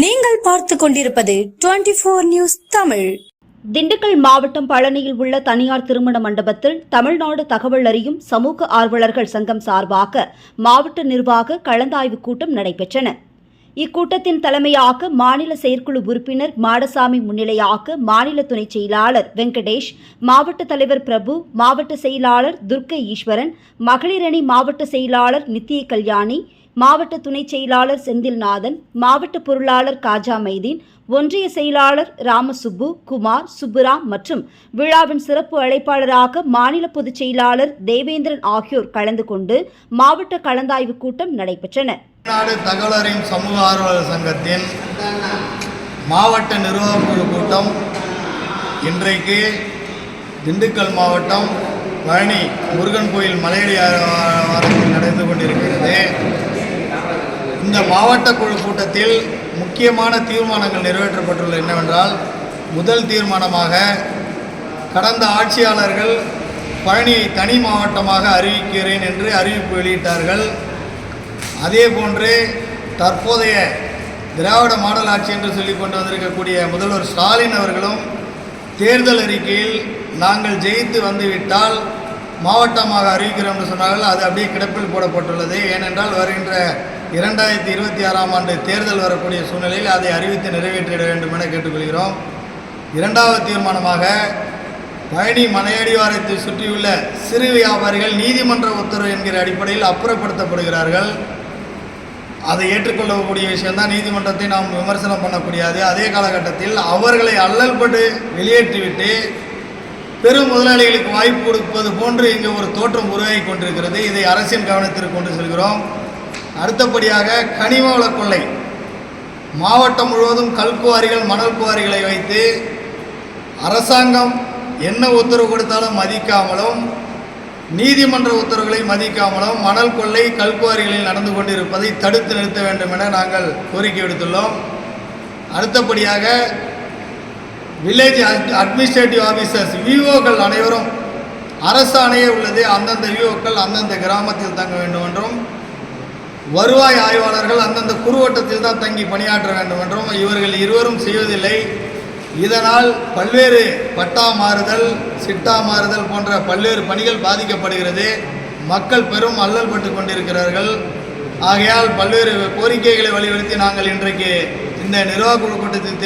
நீங்கள் பார்த்து கொண்டிருப்பது twenty four news Tamil. Dindigul மாவட்டம் பழனியில் உள்ள தனியார் திருமண மண்டபத்தில் தமிழ்நாடு தகவல் அறியும் சமூக ஆர்வலர்கள் சங்கம் சார்பாக மாவட்ட நிர்வாக கலந்தாய்வு கூட்டம் நடைபெற்றன. இக்கூட்டத்தின் தலைமையாக மாநில செயற்குழு உறுப்பினர் மாடசாமி முன்னிலையாக மாநில துணைச் செயலாளர் வெங்கடேஷ் மாவட்ட தலைவர் பிரபு மாவட்ட செயலாளர் துர்க்கை ஈஸ்வரன் மகளிரணி மாவட்ட செயலாளர் நித்திய கல்யாணி மாவட்ட துணைச் செயலாளர் செந்தில்நாதன் மாவட்ட பொருளாளர் காஜா மைதீன் ஒன்றிய செயலாளர் ராமசுப்பு குமார் சுப்புராம் மற்றும் விழாவின் சிறப்பு அழைப்பாளராக மாநில பொதுச் செயலாளர் தேவேந்திரன் ஆகியோர் கலந்து கொண்டு மாவட்ட கலந்தாய்வு கூட்டம் நடைபெற்றன. தகவலரின் சமூக ஆர்வலர் சங்கத்தின் மாவட்ட நிர்வாகக் கூட்டம் இன்றைக்கு திண்டுக்கல் மாவட்டம் பழனி முருகன் கோயில் மலையடி வாரத்தில் நடந்து கொண்டிருக்கிறது. இந்த மாவட்ட குழு கூட்டத்தில் முக்கியமான தீர்மானங்கள் நிறைவேற்றப்பட்டுள்ள என்னவென்றால் முதல் தீர்மானமாக கடந்த ஆட்சியாளர்கள் பழனியை தனி மாவட்டமாக அறிவிக்கிறேன் என்று அறிவிப்பு வெளியிட்டார்கள். அதே போன்று தற்போதைய திராவிட மாடல் ஆட்சி என்று சொல்லி கொண்டு வந்திருக்கக்கூடிய முதல்வர் ஸ்டாலின் அவர்களும் தேர்தல் அறிக்கையில் நாங்கள் ஜெயித்து வந்துவிட்டால் மாவட்டமாக அறிவிக்கிறோம் என்று சொன்னார்கள். அது அப்படியே கிடப்பில் போடப்பட்டுள்ளது. ஏனென்றால் வருகின்ற இரண்டாயிரத்தி இருபத்தி ஆறாம் ஆண்டு தேர்தல் வரக்கூடிய சூழ்நிலையில் அதை அறிவித்து நிறைவேற்றிட வேண்டும் என கேட்டுக்கொள்கிறோம். இரண்டாவது தீர்மானமாக பழனி மலையடிவாரத்தை சுற்றியுள்ள சிறு வியாபாரிகள் நீதிமன்ற உத்தரவு என்கிற அடிப்படையில் அப்புறப்படுத்தப்படுகிறார்கள். அதை ஏற்றுக்கொள்ளக்கூடிய விஷயம்தான் நீதிமன்றத்தை நாம் விமர்சனம் பண்ணக்கூடியது. அதே காலகட்டத்தில் அவர்களை அல்லல்பட்டு வெளியேற்றிவிட்டு பெரும் முதலாளிகளுக்கு வாய்ப்பு கொடுப்பது போன்று இங்கே ஒரு தோற்றம் உருவாகி கொண்டிருக்கிறது. இதை அரசின் கவனத்திற்கு கொண்டு செல்கிறோம். அடுத்தபடியாக கனிம கொள்ளை. மாவட்டம் முழுவதும் கல்குவாரிகள் மணல் குவாரிகளை வைத்து அரசாங்கம் என்ன உத்தரவு கொடுத்தாலும் மதிக்காமலும் நீதிமன்ற உத்தரவுகளை மதிக்காமலும் மணல் கொள்ளை கல்குவாரிகளில் நடந்து கொண்டிருப்பதை தடுத்து நிறுத்த வேண்டும் என நாங்கள் கோரிக்கை விடுத்துள்ளோம். அடுத்தபடியாக வில்லேஜ் அட்மினிஸ்ட்ரேட்டிவ் ஆஃபீஸர்ஸ் விஓக்கள் அனைவரும் அரசாணையே உள்ளது. அந்தந்த விஓக்கள் அந்தந்த கிராமத்தில் தங்க வேண்டும் என்றும் வருவாய் ஆய்வாளர்கள் அந்தந்த குறுவட்டத்தில் தான் தங்கி பணியாற்ற வேண்டும் என்றும் இவர்கள் இருவரும் செய்வதில்லை. இதனால் பல்வேறு பட்டா மாறுதல் சிட்டா மாறுதல் போன்ற பல்வேறு பணிகள் பாதிக்கப்படுகிறது. மக்கள் பெரும் அல்லல் பட்டு கொண்டிருக்கிறார்கள். ஆகையால் பல்வேறு கோரிக்கைகளை வலியுறுத்தி நாங்கள் இன்றைக்கு இந்த நிர்வாக குழு கூட்டத்தில்